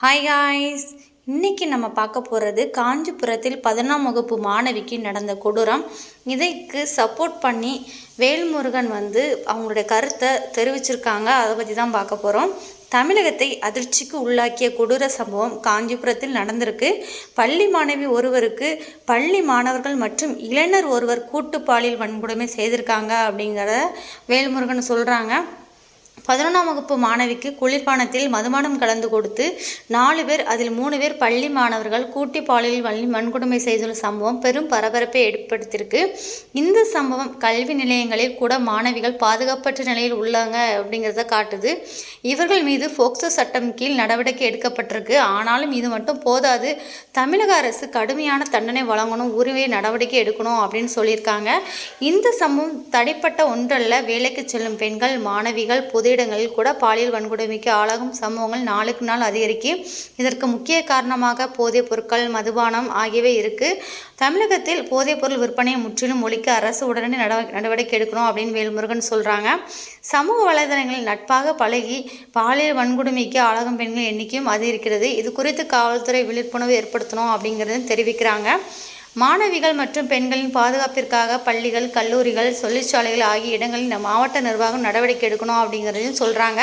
Hi guys இன்றைக்கி நம்ம பார்க்க போகிறது காஞ்சிபுரத்தில் பதினாம் வகுப்பு மாணவிக்கு நடந்த கொடூரம். இதைக்கு சப்போர்ட் பண்ணி வேல்முருகன் வந்து அவங்களுடைய கருத்தை தெரிவிச்சிருக்காங்க. அதை பற்றி தான் பார்க்க போகிறோம் தமிழகத்தை அதிர்ச்சிக்கு உள்ளாக்கிய கொடூர சம்பவம் காஞ்சிபுரத்தில் நடந்திருக்கு. பள்ளி மாணவி ஒருவருக்கு பள்ளி மாணவர்கள் மற்றும் இளைஞர் ஒருவர் கூட்டுப்பாலியல் வன்கொடுமை செய்திருக்காங்க அப்படிங்கிறத வேல்முருகன் சொல்கிறாங்க பதினொன்றாம் வகுப்பு மாணவிக்கு குளிர்பானத்தில் மதுபானம் கலந்து கொடுத்து நாலு பேர் அதில் மூணு பேர் பள்ளி மாணவர்கள் கூட்டி பாலியல் வள்ளி வன்கொடுமை செய்துள்ள சம்பவம் பெரும் பரபரப்பை ஏற்படுத்தியிருக்கு. இந்த சம்பவம் கல்வி நிலையங்களில் கூட மாணவிகள் பாதுகாப்பற்ற நிலையில் உள்ளாங்க அப்படிங்கிறத காட்டுது. இவர்கள் மீது போக்சோ சட்டம் கீழ் நடவடிக்கை எடுக்கப்பட்டிருக்கு. ஆனாலும் இது மட்டும் போதாது தமிழக அரசு கடுமையான தண்டனை வழங்கணும் உரிமை நடவடிக்கை எடுக்கணும் அப்படின்னு சொல்லியிருக்காங்க. இந்த சம்பவம் தடைப்பட்ட ஒன்றல்ல வேலைக்கு செல்லும் பெண்கள் மாணவிகள் பொது இடங்களில் கூட பாலியல் வன்கொடுமைக்கு ஆளாகும் சம்பவங்கள் நாளுக்கு நாள் அதிகரிக்கு இதற்கு முக்கிய காரணமாக போதைப் பொருட்கள் மதுபானம் ஆகியவை இருக்குது தமிழகத்தில் போதைப் பொருள் விற்பனையை முற்றிலும் ஒழிக்க அரசு உடனடி நடவடிக்கை எடுக்கணும் அப்படின்னு வேல்முருகன் சொல்கிறாங்க சமூக வலைதளங்களில் நட்பாக பழகி பாலியல் வன்கொடுமைக்கு ஆளாகும் பெண்கள் எண்ணிக்கையும் அதிகரிக்கிறது. இது குறித்து காவல்துறை விழிப்புணர்வு ஏற்படுத்தணும் அப்படிங்கிறது தெரிவிக்கிறாங்க. மாணவிகள் மற்றும் பெண்களின் பாதுகாப்பிற்காக பள்ளிகள் கல்லூரிகள் தொழிற்சாலைகள் ஆகிய இடங்களில் இந்த மாவட்ட நிர்வாகம் நடவடிக்கை எடுக்கணும் அப்படிங்கிறதையும் சொல்கிறாங்க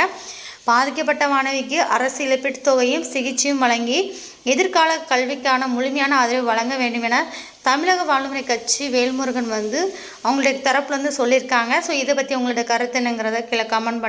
பாதிக்கப்பட்ட மாணவிக்கு அரசு இழப்பீட்டுத் தொகையும் சிகிச்சையும் வழங்கி எதிர்கால கல்விக்கான முழுமையான ஆதரவு வழங்க வேண்டும் என தமிழக வாழ்முறை கட்சி வேல்முருகன் வந்து அவங்களுடைய தரப்புலேருந்து சொல்லியிருக்காங்க. ஸோ இதை பற்றி உங்களுடைய கருத்து என்னங்கிறத கீழே கமெண்ட் பண்ண